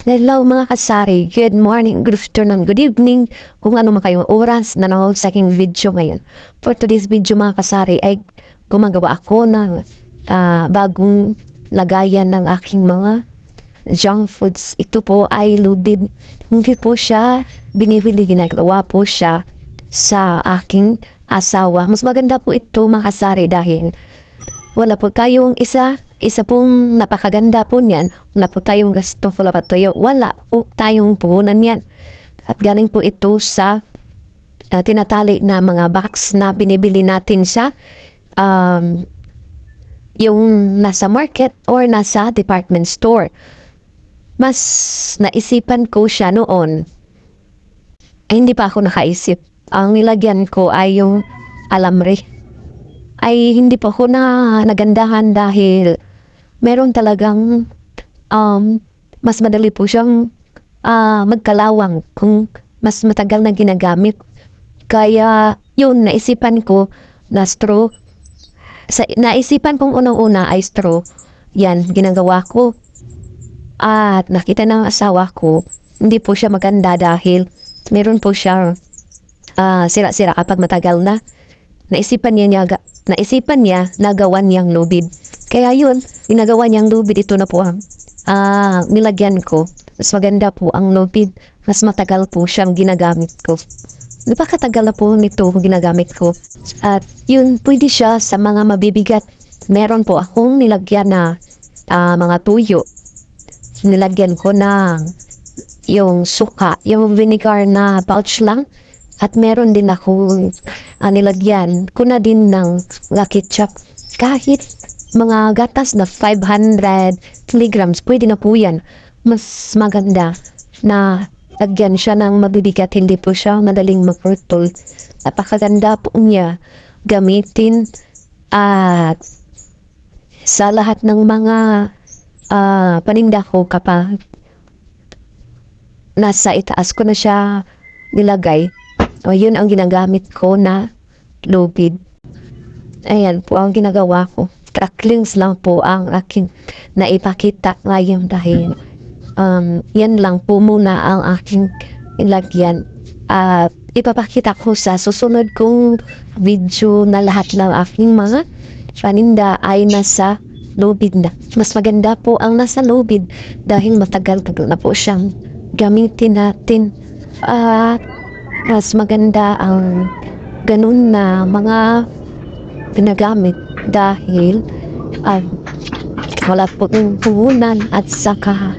Hello mga kasari, good morning, good afternoon, good evening, kung ano man kayong oras na nanood sa aking video ngayon. For today's video mga kasari ay gumagawa ako ng ah, bagong lagayan ng aking mga junk foods. Ito po ay loaded. Hindi po siya binibili, ginagawa po siya sa aking asawa. Mas maganda po ito mga kasari dahil wala po tayong isa, isa pong napakaganda po niyan. Wala po tayong gasto, tayo. Wala po tayong puhunan yan. At galing po ito sa ah, tinatali na mga box na binibili natin sa um, yung nasa market or nasa department store. Mas naisipan ko siya noon. Ay, hindi pa ako nakaisip. Ang nilagyan ko ay yung alamre ay hindi pa ako na nagandahan dahil meron talagang um, mas madali po siyang ah, magkalawang kung mas matagal na ginagamit. Kaya yun, naisipan ko na straw. Sa, naisipan kong unang-una ay straw. Yan, ginagawa ko. At nakita ng asawa ko, hindi po siya maganda dahil meron po siya ah, sira-sira kapag matagal na naisipan niya, niya naisipan niya na gawan niyang lubid. Kaya yun, ginagawa niyang lubid ito na po ang ah, nilagyan ko. Mas maganda po ang lubid. Mas matagal po siyang ginagamit ko. Napakatagal na po nito ginagamit ko. At yun, pwede siya sa mga mabibigat. Meron po akong nilagyan na ah, mga tuyo. Nilagyan ko ng yung suka, yung vinegar na pouch lang. At meron din ako uh, nilagyan ko na din ng mga ketchup. Kahit mga gatas na 500 kilograms, pwede na po yan. Mas maganda na lagyan siya ng mabibigat, hindi po siya madaling mapurtol. Napakaganda po niya gamitin at sa lahat ng mga ah, paninda ko kapag nasa itaas ko na siya nilagay, o yun ang ginagamit ko na lubid. Ayan po ang ginagawa ko. Tracklings lang po ang aking naipakita ngayon dahil um, yan lang po muna ang aking ilagyan. At ipapakita ko sa susunod kong video na lahat ng aking mga paninda ay nasa lubid na. Mas maganda po ang nasa lubid dahil matagal-tagal na po siyang gamitin natin. At mas maganda ang ganun na mga ginagamit dahil um, wala po yung puhunan at saka